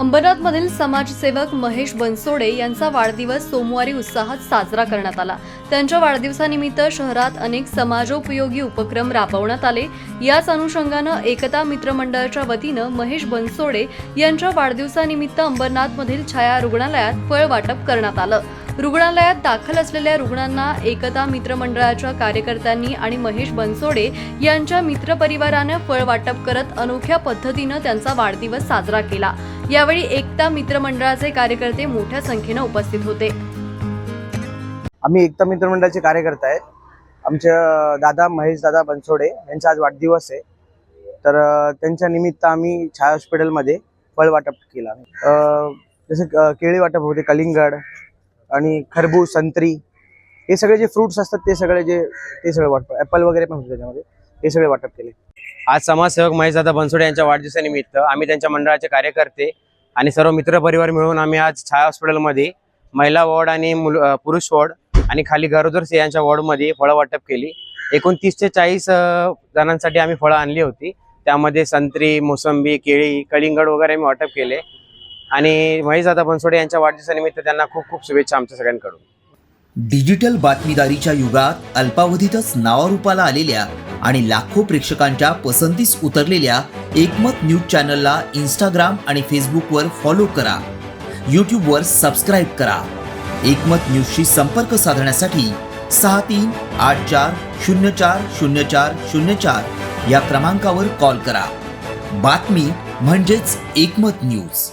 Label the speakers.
Speaker 1: अंबरनाथमधील समाजसेवक महेश बनसोडे यांचा वाढदिवस सोमवारी उत्साहात साजरा करण्यात आला. त्यांच्या वाढदिवसानिमित्त शहरात अनेक समाजोपयोगी उपक्रम राबवण्यात आले. याच अनुषंगानं एकता मित्रमंडळाच्या वतीनं महेश बनसोडे यांच्या वाढदिवसानिमित्त अंबरनाथमधील छाया रुग्णालयात फळ वाटप करण्यात आलं. रुग्णालयात दाखल असलेल्या रुग्णांना एकता मित्रमंडळाच्या कार्यकर्त्यांनी आणि महेश बनसोडे यांच्या मित्रपरिवारानं फळ वाटप करत अनोख्या पद्धतीनं त्यांचा वाढदिवस साजरा केला. यावेळी एकता मित्रमंडळाचे कार्यकर्ते मोठ्या संख्येनं उपस्थित होते.
Speaker 2: आम्ही एकता मित्रमंडळाचे कार्यकर्ते आहेत. आमच्या दादा महेश दादा बनसोडे यांचा आज वाढदिवस आहे. तर त्यांच्या निमित्त आम्ही छाया हॉस्पिटलमध्ये फळ वाटप केला अं, केळी वाटप होते कलिंगड आणि खरबूज संत्री हे सगळे जे फ्रुट्स असतात ते सगळे जे ते सगळे वाटप ॲपल वगैरे पण होते त्याच्यामध्ये. ते सगळे वाटप केले.
Speaker 3: आज समाजसेवक महेशदादा बनसोडे यांच्या वाढदिवसानिमित्त आम्ही त्यांच्या मंडळाचे कार्यकर्ते आणि सर्व मित्रपरिवार मिळून आम्ही आज छाया हॉस्पिटलमध्ये महिला वॉर्ड आणि मुल- पुरुष वॉर्ड आणि खाली गरोदर स्त्रियांच्या वॉर्डमध्ये फळं वाटप केली. एकूण तीस ते चाळीस जणांसाठी आम्ही फळं आणली होती. त्यामध्ये संत्री मोसंबी केळी कलिंगड वगैरे आम्ही वाटप केले. आणि महेशदादा बनसोडे यांच्या वाढदिवसानिमित्त त्यांना खूप खूप शुभेच्छा आमच्या सगळ्यांकडून.
Speaker 4: डिजिटल बातमीदारीच्या युगात अल्पावधीतच नावारूपाला आलेल्या आणि लाखो प्रेक्षकांच्या पसंतीस उतरलेल्या एकमत न्यूज चॅनलला इंस्टाग्राम आणि फेसबुकवर फॉलो करा. यूट्यूबवर सबस्क्राईब करा. एकमत न्यूजशी संपर्क साधण्यासाठी सहा तीन आठ चार शून्य चार शून्य चार शून्य चार या क्रमांकावर कॉल करा. बातमी म्हणजेच एकमत न्यूज.